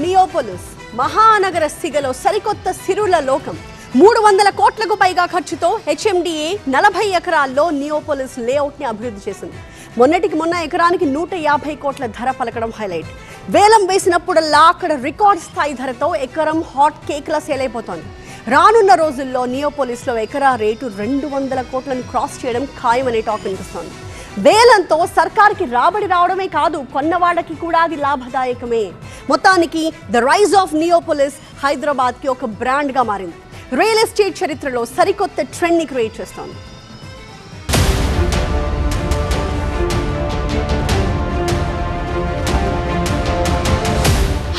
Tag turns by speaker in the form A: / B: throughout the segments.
A: Neopolis మహానగర సిగలో సరికొత్త సిరుల లోకం. మూడు వందల కోట్లకు పైగా ఖర్చుతో హెచ్ఎండిఏ నలభై ఎకరాల్లో నియోపోలిస్ లేఅవుట్ని అభివృద్ధి చేసింది. మొన్నటికి మొన్న ఎకరానికి నూట యాభై కోట్ల ధర పలకడం హైలైట్. వేలం వేసినప్పుడల్లా అక్కడ రికార్డ్ స్థాయి ధరతో ఎకరం హాట్ కేక్లా సేల్ అయిపోతోంది రానున్న రోజుల్లో నియోపోలిస్లో ఎకరా రేటు రెండు వందల కోట్లను క్రాస్ చేయడం ఖాయమనే టాక్ వినిపిస్తోంది. వేలంతో సర్కార్కి రాబడి రావడమే కాదు కొన్నవాళ్ళకి కూడా అది లాభదాయకమే. మొత్తానికి ద రైజ్ ఆఫ్ నియోపోలిస్ హైదరాబాద్కి ఒక బ్రాండ్గా మారింది. రియల్ ఎస్టేట్ చరిత్రలో సరికొత్త ట్రెండ్ని క్రియేట్ చేస్తోంది.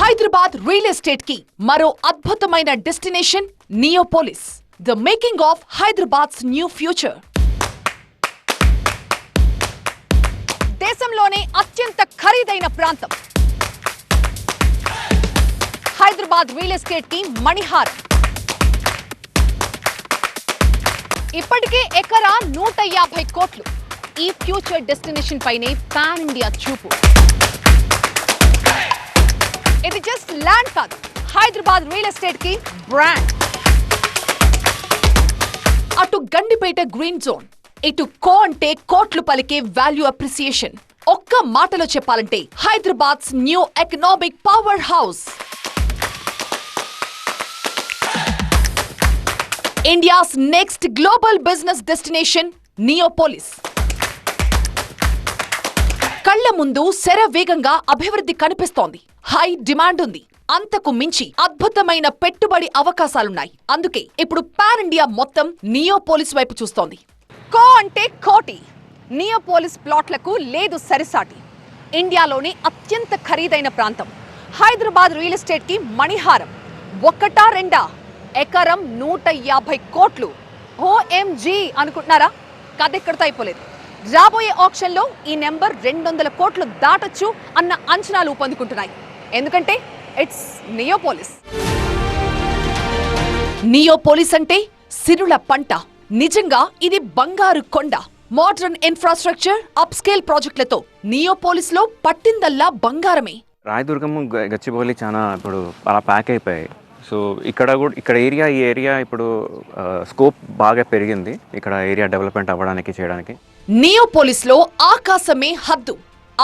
B: హైదరాబాద్ రియల్ ఎస్టేట్కి మరో అద్భుతమైన destination Neopolis. The making of Hyderabad's new future. దేశంలోనే అత్యంత ఖరీదైన ప్రాంతం. హైదరాబాద్ రియల్ ఎస్టేట్కి మణిహార్. ఇప్పటికే ఎకరా నూట యాభై కోట్లు. ఈ ఫ్యూచర్ డెస్టినేషన్ పైనే పాన్ ఇండియా చూపు. ఇది జస్ట్ ల్యాండ్ కాదు హైదరాబాద్ రియల్ ఎస్టేట్కి బ్రాండ్. అటు గండిపేట గ్రీన్ జోన్ ఇటు కో అంటే కోట్లు పలికే వాల్యూ అప్రిసియేషన్. ఒక్క మాటలో చెప్పాలంటే Hyderabad's new economic powerhouse. India's next global business destination Neopolis కళ్ళ ముందు శరవేగంగా అభివృద్ధి కనిపిస్తోంది. హై డిమాండ్ ఉంది. అంతకు మించి అద్భుతమైన పెట్టుబడి అవకాశాలున్నాయి. అందుకే ఇప్పుడు పాన్ ఇండియా మొత్తం నియోపోలిస్ వైపు చూస్తోంది. కో అంటే కోటి. నియోపోలిస్ ప్లాట్లకు లేదు సరిసాటి. ఇండియాలోని అత్యంత ఖరీదైన ప్రాంతం. హైదరాబాద్ రియల్ ఎస్టేట్కి మణిహారం. ఒక్కటా రెండా? ఎకరం నూట యాభై కోట్లు. ఓఎంజీ అనుకుంటున్నారా? కథ ఎక్కడితో అయిపోలేదు. రాబోయే ఆప్షన్లో ఈ నెంబర్ రెండు వందల కోట్లు దాటొచ్చు అన్న అంచనాలు పొందుకుంటున్నాయి. ఎందుకంటే ఇట్స్ నియోపోలిస్. నియోపోలిస్ అంటే సిరుల పంట. నిజంగా ఇది బంగారు కొండ. మోడర్న్ ఇన్ఫ్రాస్ట్రక్చర్ అప్స్కేల్ ప్రాజెక్టులతో నియోపోలిస్లో పట్టిందల్లా బంగారమే.
C: రాయదుర్గము గచ్చిబౌలి చాలా ఇప్పుడు అలా ప్యాక్ అయిపోయాయి. సో ఇక్కడ కూడా ఇక్కడ ఏరియా ఈ ఏరియా ఇప్పుడు స్కోప్ బాగా పెరిగింది. ఇక్కడ ఏరియా డెవలప్మెంట్ అవ్వడానికి చేయడానికి.
B: నియోపోలిస్లో ఆకాశమే హద్దు.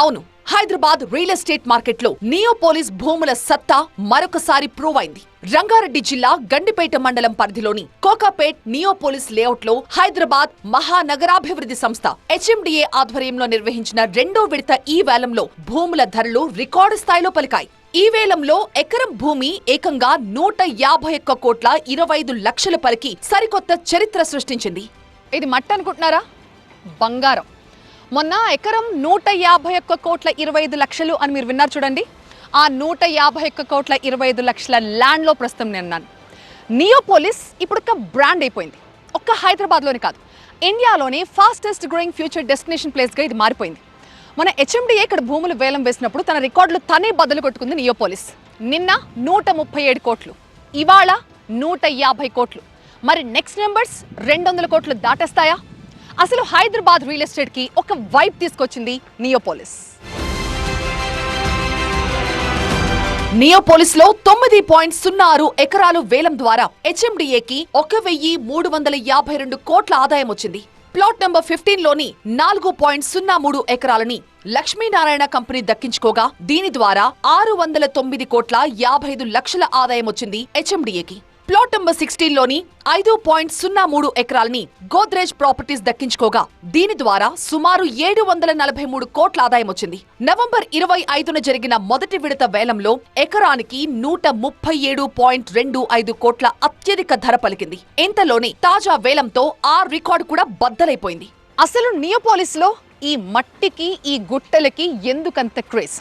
B: అవును హైదరాబాద్ రియల్ ఎస్టేట్ మార్కెట్లో నియోపోలిస్ భూముల సత్తా మరొకసారి ప్రూవ్ అయింది. రంగారెడ్డి జిల్లా గండిపేట మండలం పరిధిలోని కోకాపేట్ నియోపోలిస్ లేఅవుట్లో హైదరాబాద్ మహానగరాభివృద్ధి సంస్థ హెచ్ఎండిఏ ఆధ్వర్యంలో నిర్వహించిన రెండో విడత ఈ వేలంలో భూముల ధరలు రికార్డు స్థాయిలో పలికాయి. ఈ వేలంలో ఎకరం భూమి ఏకంగా నూట యాభై ఒక్క కోట్ల ఇరవై ఐదు లక్షల పలికి సరికొత్త చరిత్ర సృష్టించింది. ఇది మట్టి అనుకుంటున్నారా? బంగారం. మొన్న ఎకరం నూట యాభై ఒక్క కోట్ల ఇరవై ఐదు లక్షలు అని మీరు విన్నారు చూడండి. ఆ నూట యాభై ఒక్క కోట్ల ఇరవై ఐదు లక్షల ల్యాండ్లో ప్రస్తుతం నేను నియోపోలిస్ ఇప్పుడు ఒక బ్రాండ్ అయిపోయింది. ఒక్క హైదరాబాద్లోనే కాదు ఇండియాలోనే ఫాస్టెస్ట్ గ్రోయింగ్ ఫ్యూచర్ డెస్టినేషన్ ప్లేస్గా ఇది మారిపోయింది. మన హెచ్ఎండిఏ ఇక్కడ భూములు వేలం వేసినప్పుడు తన రికార్డులు తనే బదులు కొట్టుకుంది నియోపోలిస్ నిన్న నూట ముప్పై ఏడు కోట్లు ఇవాళ నూట యాభై కోట్లు. మరి నెక్స్ట్ నెంబర్స్ రెండు వందల కోట్లు దాటేస్తాయా? అసలు హైదరాబాద్ రియల్ ఎస్టేట్కి ఒక వైబ్ తీసుకొచ్చింది నియోపోలిస్ నియోపోలిస్లో తొమ్మిది పాయింట్ సున్నా ఆరు ఎకరాలు వేలం ద్వారా హెచ్ఎండిఏకి ఒక వెయ్యి మూడు వందల యాభై రెండు కోట్ల ఆదాయం వచ్చింది. ప్లాట్ నంబర్ ఫిఫ్టీన్లోని నాలుగు పాయింట్ సున్నా మూడు ఎకరాలని లక్ష్మీనారాయణ కంపెనీ దక్కించుకోగా దీని ద్వారా ఆరు వందల తొమ్మిది కోట్ల యాభై ఐదు లక్షల ఆదాయం వచ్చింది హెచ్ఎండిఏకి. ప్లాట్ నంబర్ సిక్స్టీన్లోని ఐదు పాయింట్ సున్నా మూడు ఎకరాలని గోద్రేజ్ ప్రాపర్టీస్ దక్కించుకోగా. దీని ద్వారా సుమారు ఏడు వందల నలభై మూడు కోట్ల ఆదాయం వచ్చింది. నవంబర్ ఇరవై ఐదున జరిగిన మొదటి విడత వేలంలో ఎకరానికి నూట ముప్పై ఏడు పాయింట్ రెండు ఐదు కోట్ల అత్యధిక ధర పలికింది. ఇంతలోనే తాజా వేలంతో ఆ రికార్డు కూడా బద్దలైపోయింది. అసలు నియోపాలిస్లో ఈ మట్టికి ఈ గుట్టలకి ఎందుకంత craze?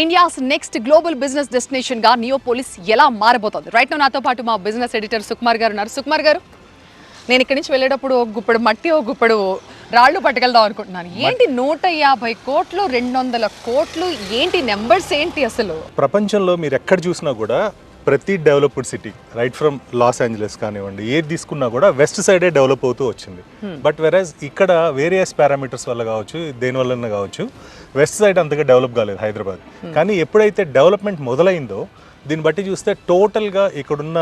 B: India's next global business డెస్టినేషన్గా Neopolis ఎలా మారబోతోంది? రైట్ నాతో పాటు మా బిజినెస్ ఎడిటర్ సుకుమార్ గారు ఉన్నారు. సుకుమార్ గారు నేను ఇక్కడి నుంచి వెళ్ళేటప్పుడు ఒక గుప్పడు మట్టి ఒక గుప్పడు రాళ్ళు పట్టుకెళ్దాం అనుకుంటున్నాను. ఏంటి నూట యాభై కోట్లు రెండు వందల కోట్లు? ఏంటి నెంబర్స్ ఏంటి అసలు?
D: ప్రపంచంలో మీరు ఎక్కడ చూసినా కూడా ప్రతి developed city right from Los Angeles కానివ్వండి ఏది తీసుకున్నా కూడా వెస్ట్ సైడే డెవలప్ అవుతూ వచ్చింది. బట్ వెరాజ్ ఇక్కడ వేరియస్ పారామీటర్స్ వల్ల కావచ్చు దేని వల్ల కావచ్చు వెస్ట్ సైడ్ అంతగా డెవలప్ కాలేదు హైదరాబాద్. కానీ ఎప్పుడైతే డెవలప్మెంట్ మొదలైందో దీన్ని బట్టి చూస్తే టోటల్గా ఇక్కడున్న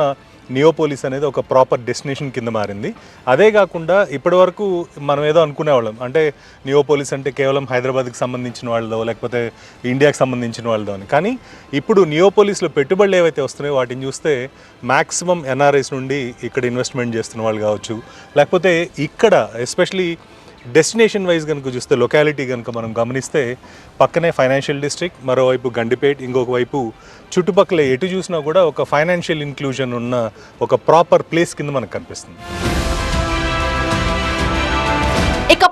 D: నియోపోలిస్ అనేది ఒక ప్రాపర్ డెస్టినేషన్ కింద మారింది. అదే కాకుండా ఇప్పటివరకు మనం ఏదో అనుకునేవాళ్ళం. అంటే నియోపోలిస్ అంటే కేవలం హైదరాబాద్కి సంబంధించిన వాళ్ళదో లేకపోతే ఇండియాకి సంబంధించిన వాళ్ళదో అని. కానీ ఇప్పుడు నియోపోలిస్లో పెట్టుబడులు ఏవైతే వస్తున్నాయో వాటిని చూస్తే మ్యాక్సిమం ఎన్ఆర్ఐస్ నుండి ఇక్కడ ఇన్వెస్ట్మెంట్ చేస్తున్న వాళ్ళు కావచ్చు. లేకపోతే ఇక్కడ ఎస్పెషలీ డెస్టినేషన్ వైజ్ కనుక చూస్తే లొకాలిటీ కనుక మనం గమనిస్తే పక్కనే ఫైనాన్షియల్ డిస్ట్రిక్ట్ మరోవైపు గండిపేట్ ఇంకొక వైపు చుట్టుపక్కల ఎటు చూసినా కూడా ఒక ఫైనాన్షియల్ ఇన్క్లూజన్ ఉన్న ఒక ప్రాపర్ ప్లేస్ కింద మనకు కనిపిస్తుంది.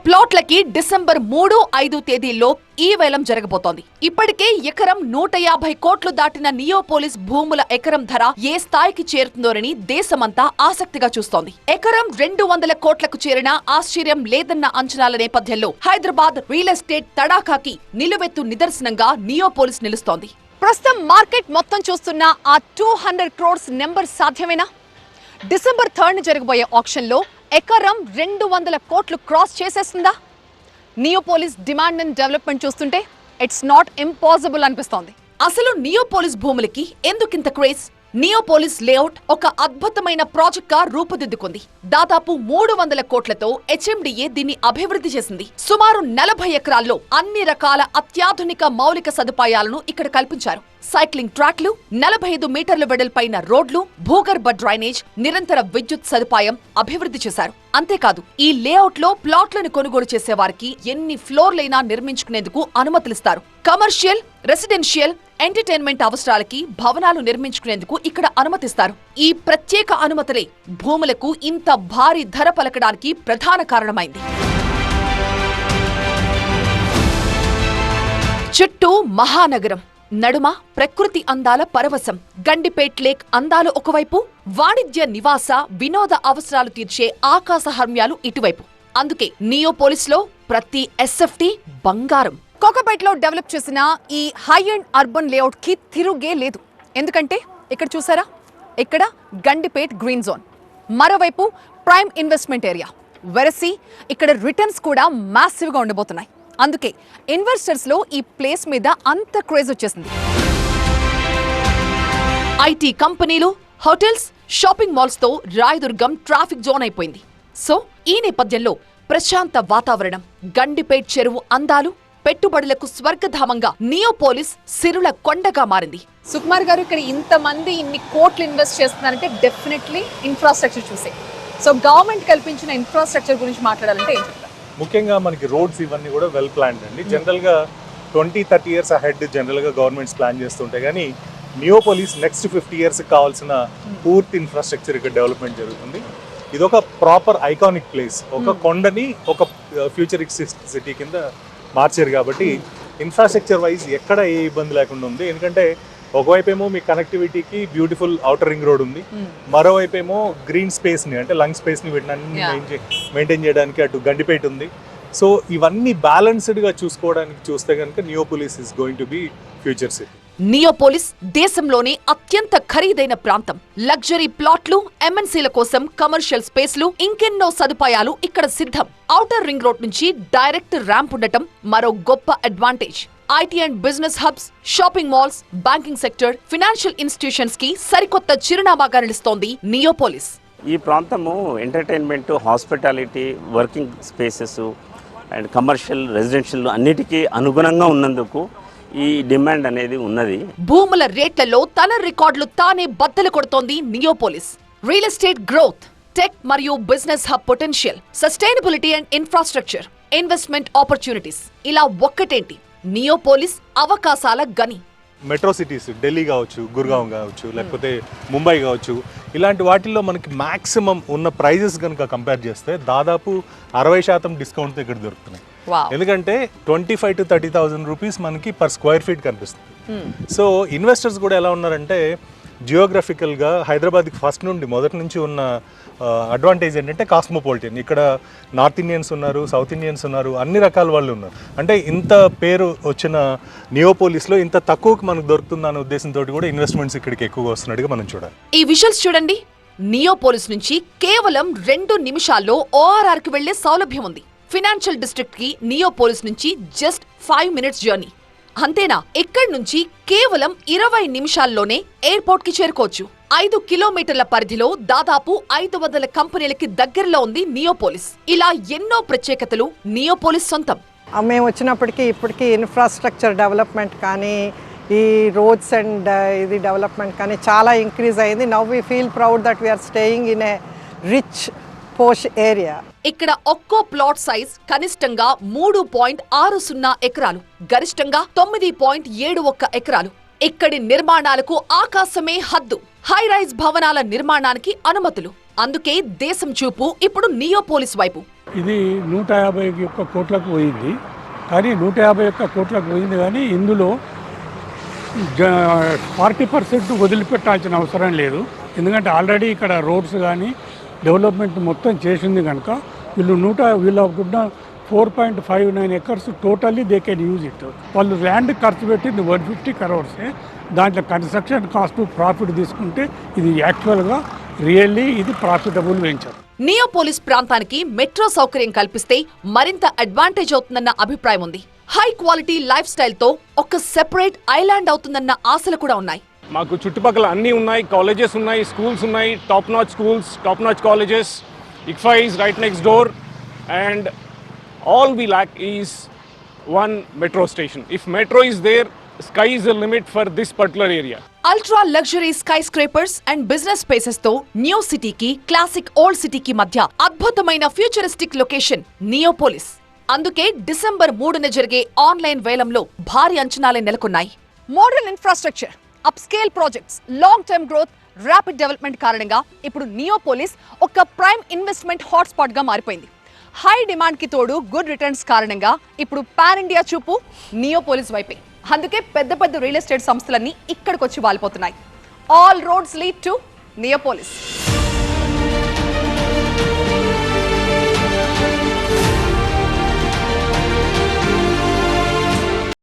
B: ప్లాట్లకి డిసెంబర్ మూడు ఐదు తేదీల్లో ఈ వేలం జరగబోతోంది. ఇప్పటికే ఎకరం నూట యాభై కోట్లు దాటిన నియోపోలిస్ భూముల ఎకరం ధర ఏ స్థాయికి చేరుతుందోనని దేశమంతా ఆసక్తిగా చూస్తోంది. ఎకరం రెండు వందల కోట్లకు చేరిన ఆశ్చర్యం లేదన్న అంచనాల నేపథ్యంలో హైదరాబాద్ రియల్ ఎస్టేట్ తడాఖాకి నిలువెత్తు నిదర్శనంగా నియోపోలిస్ నిలుస్తోంది. ప్రస్తుతం మార్కెట్ మొత్తం చూస్తున్న ఆ టూ హండ్రెడ్ క్రోడ్స్ నెంబర్ సాధ్యమేనా? డిసెంబర్ థర్డ్ జరగబోయే ఆప్షన్లో ఎకరం రెండు వందల కోట్లు క్రాస్ చేసేస్తుందా? నియోపోలిస్ డిమాండ్ అండ్ డెవలప్మెంట్ చూస్తుంటే ఇట్స్ నాట్ ఇంపాసిబుల్ అనిపిస్తోంది. అసలు నియోపోలిస్ భూములకి ఎందుకింత క్రేజ్? నియోపోలిస్ లేఅవుట్ ఒక అద్భుతమైన ప్రాజెక్ట్గా రూపుదిద్దుకుంది. దాదాపు మూడు వందల కోట్లతో హెచ్ఎండిఏ దీన్ని అభివృద్ధి చేసింది. సుమారు నలభై ఎకరాల్లో అన్ని రకాల అత్యాధునిక మౌలిక సదుపాయాలను ఇక్కడ కల్పించారు. సైక్లింగ్ ట్రాక్లు నలభై ఐదు మీటర్ల వెడల్పైన రోడ్లు భూగర్భ డ్రైనేజ్ నిరంతర విద్యుత్ సదుపాయం అభివృద్ధి చేశారు. అంతేకాదు ఈ లేఅవుట్లో ప్లాట్లను కొనుగోలు చేసే వారికి ఎన్ని ఫ్లోర్లైనా నిర్మించుకునేందుకు అనుమతులిస్తారు. కమర్షియల్ రెసిడెన్షియల్ ఎంటర్టైన్మెంట్ అవసరాలకి భవనాలు నిర్మించుకునేందుకు ఇక్కడ అనుమతిస్తారు. ఈ ప్రత్యేక అనుమతులే భూములకు ఇంత భారీ ధర పలకడానికి ప్రధాన కారణమైంది. చుట్టూ మహానగరం. నడుమ ప్రకృతి అందాల పరవశం. గండిపేట్ లేక్ అందాలు ఒకవైపు వాణిజ్య నివాస వినోద అవసరాలు తీర్చే ఆకాశహర్మ్యాలు ఇటువైపు. అందుకే నియోపోలిస్లో ప్రతి ఎస్ఎఫ్టీ బంగారం. కోకపేటలో డెవలప్ చేసిన ఈ హై అండ్ అర్బన్ లేఅవుట్కి తిరుగే లేదు. ఎందుకంటే ఇక్కడ చూసారా? ఇక్కడ గండిపేట్ గ్రీన్ జోన్. మరోవైపు ప్రైమ్ ఇన్వెస్ట్మెంట్ ఏరియా. వెరసి ఇక్కడ రిటర్న్స్ కూడా massive ఉండబోతున్నాయి. అందుకే ఇన్వెస్టర్స్లో ఈ ప్లేస్ మీద అంత క్రేజ్ వచ్చేసింది. ఐటీ కంపెనీలు హోటల్స్ షాపింగ్ మాల్స్తో రాయదుర్గం ట్రాఫిక్ జోన్ అయిపోయింది. సో ఈ నేపథ్యంలో ప్రశాంత వాతావరణం గండిపేట్ చెరువు అందాలు పెట్టుబడులకు స్వర్గధామంగా నియోపోలిస్ సిరుల కొండగా మారింది. సుకుమార్ గారు ఇక్కడ ఇంతమంది ఇన్ని కోట్లు ఇన్వెస్ట్ చేస్తున్నారంటే డెఫినెట్లీ ఇన్ఫ్రాస్ట్రక్చర్ చూసే. సో గవర్నమెంట్ కల్పించిన ఇన్ఫ్రాస్ట్రక్చర్ గురించి మాట్లాడాలంటే ఏం చెప్తారు
D: ముఖ్యంగా మనకి రోడ్స్ ఇవన్నీ కూడా వెల్ ప్లాన్డ్ అండి. జనరల్గా ట్వంటీ థర్టీ ఇయర్స్ అహెడ్ జనరల్గా గవర్నమెంట్స్ ప్లాన్ చేస్తుంటాయి కానీ నియోపోలిస్ నెక్స్ట్ ఫిఫ్టీ ఇయర్స్ కావాల్సిన పూర్తి ఇన్ఫ్రాస్ట్రక్చర్ ఇక్కడ డెవలప్మెంట్ జరుగుతుంది. ఇది ఒక ప్రాపర్ ఐకానిక్ ప్లేస్ ఒక కొండని ఒక ఫ్యూచరిక్ సిటీ కింద మార్చారు కాబట్టి ఇన్ఫ్రాస్ట్రక్చర్ వైజ్ ఎక్కడ ఏ ఇబ్బంది లేకుండా ఉంది. ఎందుకంటే ఒకవైపు ఏమో మీ కనెక్టివిటీకి బ్యూటిఫుల్ అవుటర్ రింగ్ రోడ్ ఉంది. మరోవైపు ఏమో గ్రీన్ స్పేస్ని అంటే లంగ్ స్పేస్ని వీటిని. మెయింటైన్ చేయడానికి అటు గండిపేట ఉంది. సో ఇవన్నీ బ్యాలెన్స్డ్గా చూసుకోవడానికి చూస్తే కనుక Neopolis is going to be future city
B: Neopolis దేశంలోనే అత్యంత ఖరీదైన ప్రాంతం. లగ్జరీ ప్లాట్లు ఎంఎన్సీల కోసం కమర్షియల్ స్పేస్లు ఇంకెన్నో సదుపాయాలు ఇక్కడ సిద్ధం. ఔటర్ రింగ్ రోడ్ నుంచి డైరెక్ట్ ర్యాంప్ ఉండటం మరో గొప్ప advantage IT and business hubs shopping malls banking sector financial ఇన్స్టిట్యూషన్స్కి సరికొత్త చిరునామాగా నిలుస్తోంది నియోపోలిస్.
E: ఈ ప్రాంతము entertainment hospitality working spaces and commercial residential అన్నిటికీ అనుగుణంగా ఉన్నందుకు ఈ డిమాండ్ అనేది ఉన్నది.
B: భూముల రేట్లలో తన రికార్డులు తానే బద్దలు కొడుతోంది Neopolis. Real estate growth tech మరియు business hub potential sustainability and infrastructure investment opportunities ఇలా ఒక్కటేంటి? నియోపోలిస్ అవకాశాల గని.
D: మెట్రో సిటీస్ ఢిల్లీ కావచ్చు గుర్గావ్ కావచ్చు లేకపోతే ముంబై కావచ్చు ఇలాంటి వాటిల్లో మనకి మాక్సిమం ఉన్న ప్రైజెస్ కనుక కంపేర్ చేస్తే దాదాపు అరవై శాతం డిస్కౌంట్ ఇక్కడ దొరుకుతున్నాయి. ఎందుకంటే twenty five to thirty thousand rupees మనకి పర్ స్క్వేర్ ఫీట్ కనిపిస్తుంది. సో ఇన్వెస్టర్స్ కూడా ఎలా ఉన్నారంటే జియోగ్రఫికల్గా హైదరాబాద్కి ఫస్ట్ నుండి మొదటి నుంచి ఉన్న అడ్వాంటేజ్ ఏంటంటే కాస్మోపాలిటన్ ఇక్కడ నార్త్ ఇండియన్స్ ఉన్నారు సౌత్ ఇండియన్స్ ఉన్నారు అన్ని రకాల వాళ్ళు ఉన్నారు. అంటే ఇంత పేరు వచ్చిన నియోపోలిస్లో ఇంత తక్కువకి మనకు దొరుకుతుందన్న ఉద్దేశంతో కూడా ఇన్వెస్ట్మెంట్స్ ఇక్కడికి ఎక్కువగా వస్తున్నట్టుగా మనం చూడాలి.
B: ఈ విజువల్స్ చూడండి. నియోపోలిస్ నుంచి కేవలం రెండు నిమిషాల్లో ఓఆర్ఆర్కి వెళ్ళే సౌలభ్యం ఉంది. ఫినాన్షియల్ డిస్ట్రిక్ట్కి నియోపోలిస్ నుంచి జస్ట్ ఫైవ్ మినిట్స్ జర్నీ అంతేనా? ఇక్కడి నుంచి? కేవలం ఇరవై నిమిషాల్లోనే ఎయిర్పోర్ట్కి చేరుకోవచ్చు. ఐదు కిలోమీటర్ల పరిధిలో దాదాపు ఐదు వందల కంపెనీలకి దగ్గరలో ఉంది నియోపోలిస్. ఇలా ఎన్నో ప్రత్యేకతలు నియోపోలిస్ సొంతం.
F: మేము వచ్చినప్పటికీ ఇప్పటికీ ఇన్ఫ్రాస్ట్రక్చర్ డెవలప్మెంట్ కానీ ఈ రోడ్స్ అండ్ ఇది డెవలప్మెంట్ కానీ చాలా ఇంక్రీజ్ అయింది. Now we feel proud that we are staying in a rich posh area.
B: ఇక్కడ ఒక్కో ప్లాట్ సైజ్ కనిష్టంగా మూడు పాయింట్ ఆరు సున్నా ఎకరాలు గరిష్టంగా తొమ్మిది పాయింట్ ఏడు ఒక్క ఎకరాలు. ఇక్కడి నిర్మాణాలకు ఆకాశమే హద్దు హై రైజ్ భవనాల నిర్మాణానికి అనుమతులు. అందుకే దేశం చూపు ఇప్పుడు నియోపోలిస్ వైపు.
G: ఇది నూట యాభై ఒక్క కోట్లకు పోయింది. కానీ నూట యాభై ఒక్క కోట్లకు పోయింది కానీ ఇందులో ఫార్టీ పర్సెంట్ వదిలిపెట్టాల్సిన అవసరం లేదు. ఎందుకంటే ఆల్రెడీ ఇక్కడ రోడ్స్ కానీ డెవలప్మెంట్ మొత్తం చేసింది కనుక వీళ్ళు నూట వీళ్ళకున్న four point five nine acres totally they can use it. వాళ్ళు ల్యాండ్ ఖర్చు పెట్టింది వన్ ఫిఫ్టీ కరోడ్సే దాంట్లో కన్స్ట్రక్షన్ కాస్ట్ ప్రాఫిట్ తీసుకుంటే ఇది యాక్చువల్గా రియల్లీ ఇది ప్రాఫిటబుల్ వెంచర్.
B: నియోపోలిస్ ప్రాంతానికి మెట్రో సౌకర్యం కల్పిస్తే మరింత అడ్వాంటేజ్ అవుతుందన్న అభిప్రాయం ఉంది. హై క్వాలిటీ లైఫ్ స్టైల్తో ఒక సెపరేట్ ఐలాండ్ అవుతుందన్న ఆశలు కూడా ఉన్నాయి.
H: మాకు చుట్టుపక్కల అన్నీ ఉన్నాయి కాలేజెస్ ఉన్నాయి స్కూల్స్ ఉన్నాయి top notch schools top notch colleges ICFAI is right next door and all we lack is one metro station if metro is there sky is the limit for this particular area
B: ultra luxury skyscrapers and business స్పేసెస్తో new సిటీకి classic old సిటీకి మధ్య అద్భుతమైన futuristic location Neopolis అందుకే December మూడున జరిగే online వేలంలో భారీ అంచనాలే నెలకొన్నాయి. Modern infrastructure upscale projects long term growth rapid development కారణంగా ఇప్పుడు నియోపోలిస్ ఒక ప్రైమ్ ఇన్వెస్ట్మెంట్ హాట్స్పాట్గా మారిపోయింది. హై డిమాండ్కి తోడు గుడ్ రిటర్న్స్ కారణంగా ఇప్పుడు పాన్ ఇండియా చూపు నియోపోలిస్ వైపే. అందుకే పెద్ద పెద్ద రియల్ ఎస్టేట్ సంస్థలన్నీ ఇక్కడికి వచ్చి వాలిపోతున్నాయి. All roads lead to Neopolis